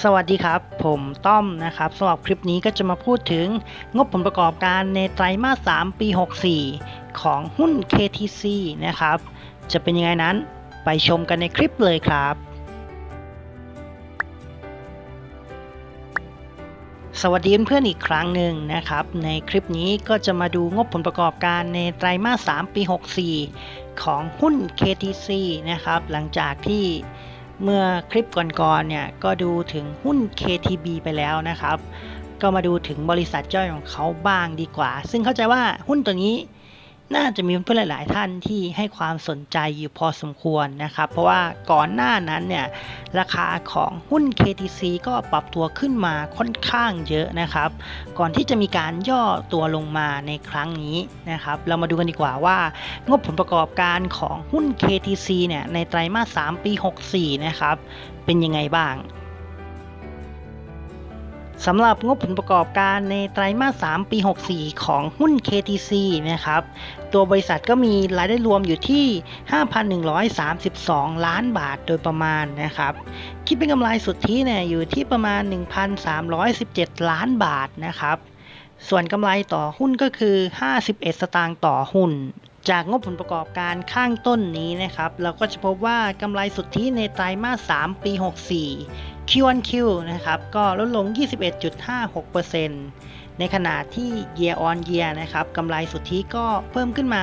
สวัสดีครับ ผมต้อมนะครับสำหรับคลิปนี้ก็จะมาพูดถึงงบผลประกอบการในไตรมาส 3 ปี 64 ของหุ้น KTC นะครับ จะเป็นยังไงนั้นไปชมกันในคลิปเลยครับ สวัสดีเพื่อนอีกครั้งหนึ่งนะครับ ในคลิปนี้ก็จะมาดูงบผลประกอบการในไตรมาส 3 ปี 64 ของหุ้น KTC นะครับ หลังจากที่ เมื่อคลิปก่อนๆเนี่ยก็ดูถึงหุ้น KTB ไปแล้วนะครับ ก็มาดูถึงบริษัทย่อยของเขาบ้างดีกว่า ซึ่งเข้าใจว่าหุ้นตัวนี้ น่าจะมีเพื่อนหลาย ๆ ท่านที่ให้ความสนใจอยู่พอสมควรนะครับ เพราะว่าก่อนหน้านั้นเนี่ยราคาของหุ้น KTC ก็ปรับตัวขึ้นมาค่อนข้างเยอะนะครับ ก่อนที่จะมีการย่อตัวลงมาในครั้งนี้นะครับ เรามาดูกันดีกว่าว่า งบผลประกอบการของหุ้น KTC เนี่ยในไตรมาส 3 ปี 64 นะครับ เป็นยังไงบ้าง สำหรับงบผลประกอบการในไตรมาส 3 ปี 64 ของหุ้น KTC นะครับ ตัวบริษัทก็มีรายได้รวมอยู่ที่ 5,132 ล้านบาทโดยประมาณนะครับ คิดเป็นกำไรสุทธิเนี่ยอยู่ที่ประมาณ 1,317 ล้านบาทนะครับ ส่วนกำไรต่อหุ้นก็คือ 51 สตางค์ต่อหุ้นจากงบผลประกอบการข้างต้นนี้นะครับ เราก็จะพบว่ากำไรสุทธิในไตรมาส 3 ปี 64 Q1Q นะครับก็ลดลง 21.56%ในขณะที่ Year on Year นะครับกำไรสุทธิก็เพิ่มขึ้นมา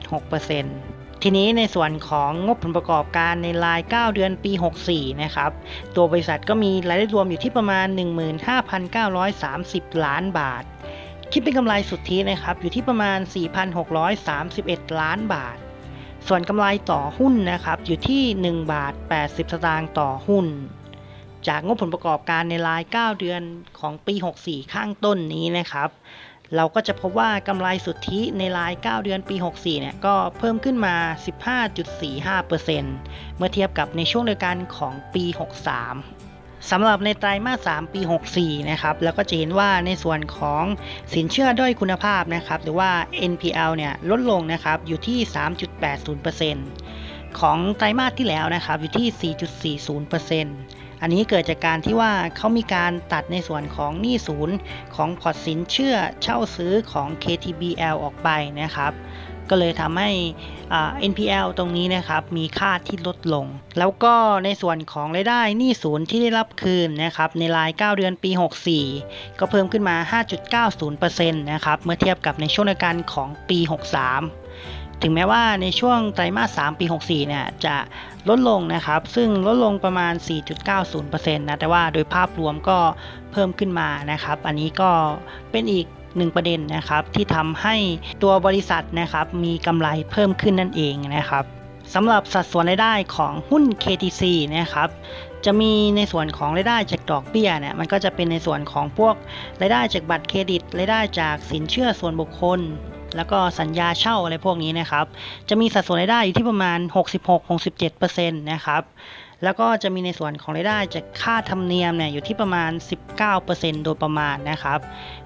7.86%ทีนี้ในส่วนของงบผลประกอบการในราย 9 เดือนปี 64 นะครับ ตัวบริษัทก็มีรายได้รวมอยู่ที่ประมาณ 15,930 ล้านบาท คิดเป็นกำไรสุทธินะครับอยู่ที่ประมาณ 4,631 ล้านบาทส่วนกำไรต่อหุ้นนะครับอยู่ที่ 1 บาท 80 สตางค์ต่อหุ้น จากงบผลประกอบการในราย 9 เดือนของปี 64 ข้างต้นนี้นะครับ เราก็จะพบว่ากำไรสุทธิในราย 9 เดือนปี 64 เนี่ยก็เพิ่มขึ้นมา 15.45%เมื่อเทียบกับในช่วงเดียวกันของปี 63สำหรับในไตรมาส 3 ปี 64 นะครับ แล้วก็จะเห็นว่าในส่วนของสินเชื่อด้อยคุณภาพนะครับ หรือว่า NPL เนี่ยลดลงนะครับ อยู่ที่ 3.80%ของไตรมาสที่แล้วนะครับ อยู่ที่ 4.40% อันนี้เกิดจากการที่ว่าเขามีการตัดในส่วนของหนี้ศูนย์ของพอร์ตสินเชื่อเช่าซื้อของ KTBL ออกไปนะครับ ก็เลยทำให้ NPL ตรงนี้นะครับมีค่าที่ลดลง แล้วก็ในส่วนของรายได้หนี้ศูนย์ที่ได้รับคืนนะครับในราย 9 เดือนปี 64 ก็เพิ่มขึ้นมา 5.90%นะครับเมื่อเทียบกับในช่วงเดียวกันของปี 63ถึงแม้ว่าในช่วงไตรมาส 3 ปี 64 เนี่ย จะ ลดลงนะครับ ซึ่งลดลงประมาณ 4.90%นะแต่ว่าโดยภาพรวมก็เพิ่มขึ้นมานะครับ อันนี้ก็เป็นอีกหนึ่งประเด็นนะครับที่ทำให้ตัวบริษัทนะครับมีกำไรเพิ่มขึ้นนั่นเองนะครับสำหรับสัดส่วนรายได้ของหุ้น KTC นะครับ จะมีในส่วนของรายได้จากดอกเบี้ยเนี่ยมันก็จะเป็นในส่วนของพวกรายได้จากบัตรเครดิตรายได้จากสินเชื่อส่วนบุคคล แล้วก็สัญญาเช่าอะไรพวกนี้นะครับ จะมีสัดส่วนรายได้อยู่ที่ประมาณ 66-67%นะครับแล้วก็จะมีในส่วนของรายได้จากค่าธรรมเนียมเนี่ยอยู่ที่ประมาณ 19%โดยประมาณนะครับ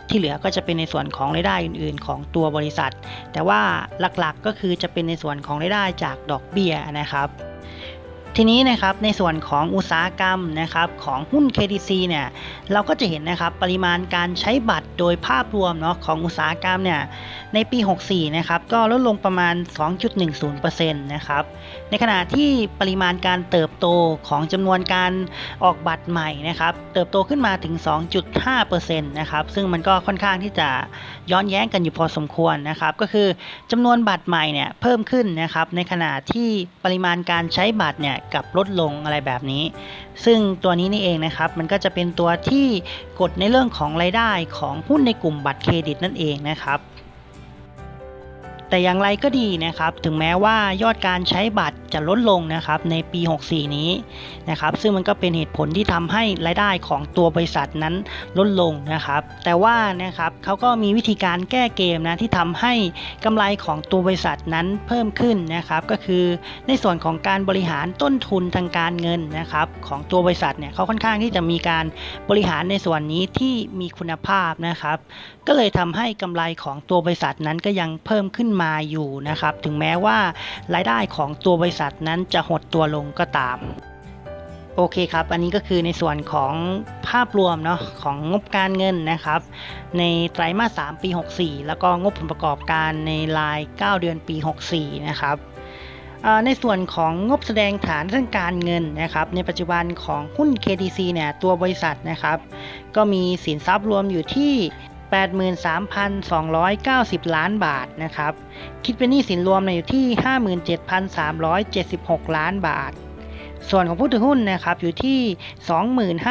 ที่เหลือก็จะเป็นในส่วนของรายได้อื่น ๆ ของตัวบริษัท แต่ว่าหลักๆก็คือจะเป็นในส่วนของรายได้จากดอกเบี้ยนะครับ ทีนี้นะครับในส่วนของอุตสาหกรรมนะครับของหุ้น KTC เนี่ยเราก็จะเห็นนะครับปริมาณการใช้บัตรโดยภาพรวมเนาะของอุตสาหกรรมเนี่ยในปี 64 นะครับก็ลดลงประมาณ 2.10%นะครับในขณะที่ปริมาณการเติบโตของจำนวนการออกบัตรใหม่นะครับเติบโตขึ้นมาถึง 2.5%นะครับซึ่งมันก็ค่อนข้างที่จะย้อนแย้งกันอยู่พอสมควรนะครับก็คือจำนวนบัตรใหม่เนี่ยเพิ่มขึ้นนะครับในขณะที่ปริมาณการใช้บัตรเนี่ยกับลดลงอะไรแบบนี้ ซึ่งตัวนี้นี่เองนะครับมันก็จะเป็นตัวที่กดในเรื่องของรายได้ของหุ้นในกลุ่มบัตรเครดิตนั่นเองนะครับแต่อย่างไรก็ดีนะครับ ถึงแม้ว่ายอดการใช้บัตร จะลดลงนะครับในปี 64 นี้นะครับซึ่งมันก็เป็นเหตุผลที่ทำให้รายได้ของตัวบริษัทนั้นลดลงนะครับแต่ว่านะครับเขาก็มีวิธีการแก้เกมนะที่ทำให้กำไรของตัวบริษัทนั้นเพิ่มขึ้นนะครับก็คือในส่วนของการบริหารต้นทุนทางการเงินนะครับของตัวบริษัทเนี่ยเขาค่อนข้างที่จะมีการบริหารในส่วนนี้ที่มีคุณภาพนะครับ ก็เลยทำให้กำไรของตัวบริษัทนั้นก็ยังเพิ่มขึ้นมาอยู่นะครับถึงแม้ว่ารายได้ของตัวบริษัทนั้นจะหดตัวลงก็ตาม โอเคครับ อันนี้ก็คือในส่วนของภาพรวมเนาะของงบการเงินนะครับ ในไตรมาส 3 ปี 64 แล้วก็งบผลประกอบการในราย 9 เดือนปี 64 นะครับอ่าในส่วนของงบแสดงฐานเรื่องการเงินนะครับ ในปัจจุบันของหุ้น KTC เนี่ยตัวบริษัทนะครับ ก็มีสินทรัพย์รวมอยู่ที่ 83,290 ล้านบาทนะครับ คิดเป็นหนี้สินรวมเนี่ยอยู่ที่ 57,376 ล้านบาท ส่วนของผู้ถือหุ้นนะครับอยู่ที่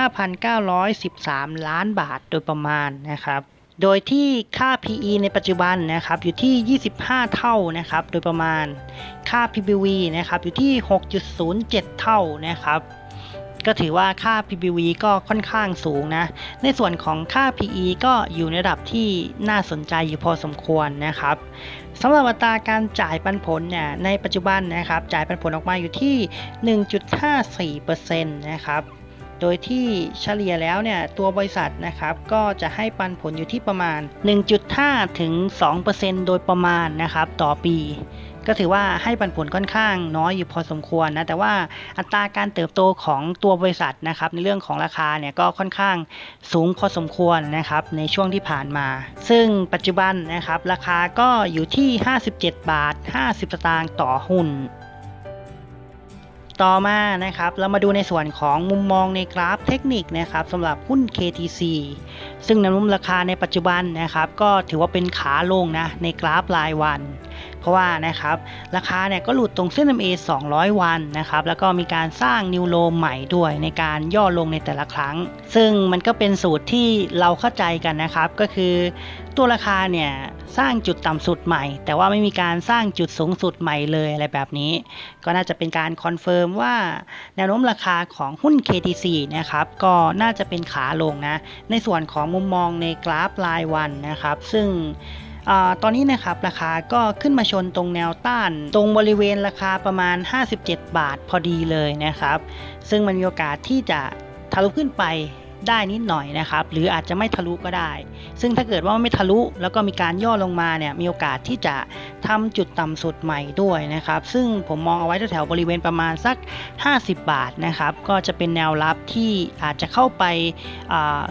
25,913 ล้านบาทโดยประมาณนะครับโดยที่ค่า PE ในปัจจุบันนะครับอยู่ที่ 25 เท่านะครับ โดยประมาณ ค่า PBV นะครับอยู่ที่ 6.07 เท่านะครับ ก็ถือว่าค่า PBV ก็ค่อนข้างสูงนะ ในส่วนของค่า PE ก็อยู่ในระดับที่น่าสนใจอยู่พอสมควรนะครับสำหรับอัตราการจ่ายปันผลเนี่ยในปัจจุบันนะครับจ่ายปันผลออกมาอยู่ที่ 1.54%นะครับโดยที่เฉลี่ยแล้วเนี่ยตัวบริษัทนะครับก็จะให้ปันผลอยู่ที่ประมาณ 1.5 ถึง 2%โดยประมาณนะครับต่อปี ก็ถือว่าให้ปันผลค่อนข้างน้อยอยู่พอสมควรนะแต่ว่าอัตราการเติบโตของตัวบริษัทนะครับในเรื่องของราคาเนี่ยก็ค่อนข้างสูงพอสมควรนะครับในช่วงที่ผ่านมา ซึ่งปัจจุบันนะครับราคาก็อยู่ที่ 57 บาท 50 สตางค์ต่อหุ้นต่อมานะครับเรามาดูในส่วนของมุมมองในกราฟเทคนิคนะครับสำหรับหุ้น KTC ซึ่งแนวโน้มราคาในปัจจุบันนะครับ ก็ถือว่าเป็นขาลงนะในกราฟรายวัน เพราะว่านะครับราคาเนี่ยก็หลุดตรงเส้น MA 200 วันนะครับแล้วก็มีการสร้างนิวโลใหม่ด้วยในการย่อลงในแต่ละครั้ง ซึ่งมันก็เป็นสูตรที่เราเข้าใจกันนะครับก็คือ ตัวราคาเนี่ยสร้างจุดต่ำสุดใหม่ แต่ว่าไม่มีการสร้างจุดสูงสุดใหม่เลยอะไรแบบนี้ ก็น่าจะเป็นการคอนเฟิร์มว่าแนวโน้มราคาของหุ้น KTC นะครับก็น่าจะเป็นขาลงนะในส่วนของมุมมองในกราฟรายวันนะครับ ซึ่ง ตอนนี้นะครับราคาก็ขึ้นมาชนตรงแนวต้าน ตรงบริเวณราคาประมาณ 57 บาทพอดีเลยนะครับ ซึ่งมันมีโอกาสที่จะทะลุขึ้นไป ได้นิดหน่อยนะครับ หรืออาจจะไม่ทะลุก็ได้ ซึ่งถ้าเกิดว่าไม่ทะลุแล้วก็มีการย่อลงมาเนี่ยมีโอกาสที่จะทำจุดต่ำสุดใหม่ด้วยนะครับ ซึ่งผมมองเอาไว้แถวๆบริเวณประมาณสัก 50 บาทนะครับ ก็จะเป็นแนวรับที่อาจจะเข้าไป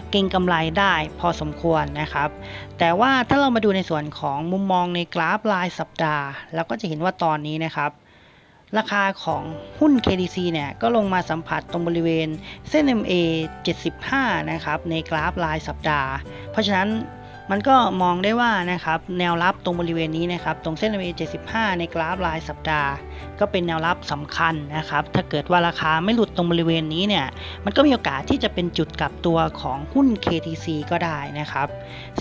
เก็งกำไรได้พอสมควรนะครับ แต่ว่าถ้าเรามาดูในส่วนของมุมมองในกราฟรายสัปดาห์เราก็จะเห็นว่าตอนนี้นะครับ ราคาของหุ้น KDC เนี่ยก็ลงมาสัมผัสตรงบริเวณเส้น MA 75 นะครับ ในกราฟรายสัปดาห์ เพราะฉะนั้น มันก็มองได้ว่านะครับแนวรับตรงบริเวณนี้นะครับตรงเส้น MA 75 ในกราฟรายสัปดาห์ ก็เป็นแนวรับสำคัญนะครับถ้าเกิดว่าราคาไม่หลุดตรงบริเวณนี้เนี่ยมันก็มีโอกาสที่จะเป็นจุดกลับตัวของหุ้น KTC ก็ได้นะครับ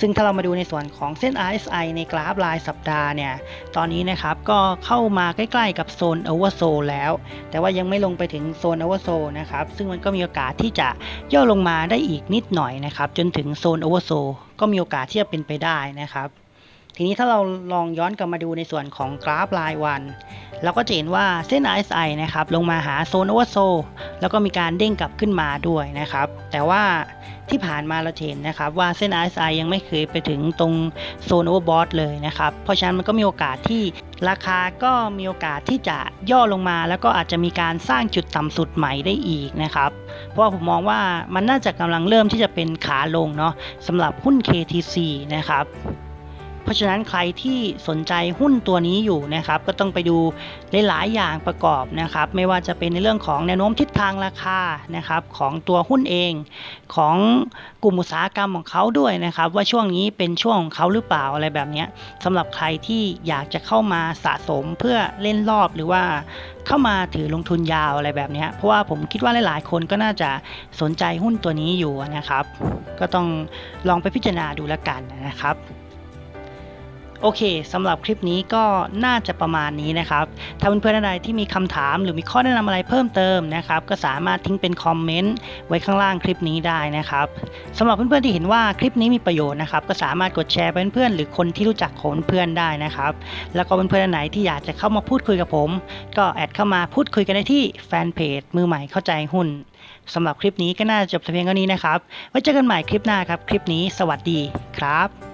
ซึ่งถ้าเรามาดูในส่วนของเส้น RSI ในกราฟรายสัปดาห์เนี่ยตอนนี้นะครับก็เข้ามาใกล้ๆกับโซน Oversold แล้ว แต่ว่ายังไม่ลงไปถึงโซน Oversold นะครับซึ่งมันก็มีโอกาสที่จะย่อลงมาได้อีกนิดหน่อยนะครับจนถึงโซน Oversold ก็มีโอกาสที่จะเป็นไปได้นะครับ ทีนี้ถ้าเราลองย้อนกลับมาดูในส่วนของกราฟรายวัน เราก็จะเห็นว่าเส้น RSI นะครับลงมาหาโซน Oversold แล้วก็มีการเด้งกลับขึ้นมาด้วยนะครับ แต่ว่าที่ผ่านมาเราเห็นนะครับว่าเส้น RSI ยังไม่เคยไปถึงตรงโซน Overbought เลยนะครับ เพราะฉะนั้นมันก็มีโอกาสที่ราคาก็มีโอกาสที่จะย่อลงมา แล้วก็อาจจะมีการสร้างจุดต่ำสุดใหม่ได้อีกนะครับ เพราะผมมองว่ามันน่าจะกำลังเริ่มที่จะเป็นขาลงเนาะสำหรับหุ้น KTC นะครับ เพราะฉะนั้นใครที่สนใจหุ้นตัวนี้อยู่นะครับก็ต้องไปดูหลายๆอย่างประกอบนะครับ ไม่ว่าจะเป็นในเรื่องของแนวโน้มทิศทางราคานะครับของตัวหุ้นเองของกลุ่มอุตสาหกรรมของเขาด้วยนะครับ ว่าช่วงนี้เป็นช่วงของเขาหรือเปล่าอะไรแบบนี้สำหรับใครที่อยากจะเข้ามาสะสมเพื่อเล่นรอบหรือว่าเข้ามาถือลงทุนยาวอะไรแบบนี้เพราะว่าผมคิดว่าหลายๆ คนก็น่าจะสนใจหุ้นตัวนี้อยู่นะครับ ก็ต้องลองไปพิจารณาดูแล้วกันนะครับ โอเคสำหรับคลิปนี้ก็น่าจะประมาณนี้นะครับ ถ้าเพื่อนๆท่านใดที่มีคำถามหรือมีข้อแนะนำอะไรเพิ่มเติมนะครับ ก็สามารถทิ้งเป็นคอมเมนต์ไว้ข้างล่างคลิปนี้ได้นะครับสำหรับเพื่อนๆที่เห็นว่าคลิปนี้มีประโยชน์นะครับ ก็สามารถกดแชร์ไปเพื่อนๆหรือคนที่รู้จักของเพื่อนได้นะครับ แล้วก็เพื่อนๆท่านไหนที่อยากจะเข้ามาพูดคุยกับผม ก็แอดเข้ามาพูดคุยกันได้ที่แฟนเพจมือใหม่เข้าใจหุ้นสำหรับคลิปนี้ก็น่าจะจบเพียงเท่านี้นะครับไว้เจอกันใหม่คลิปหน้าครับ คลิปนี้สวัสดีครับ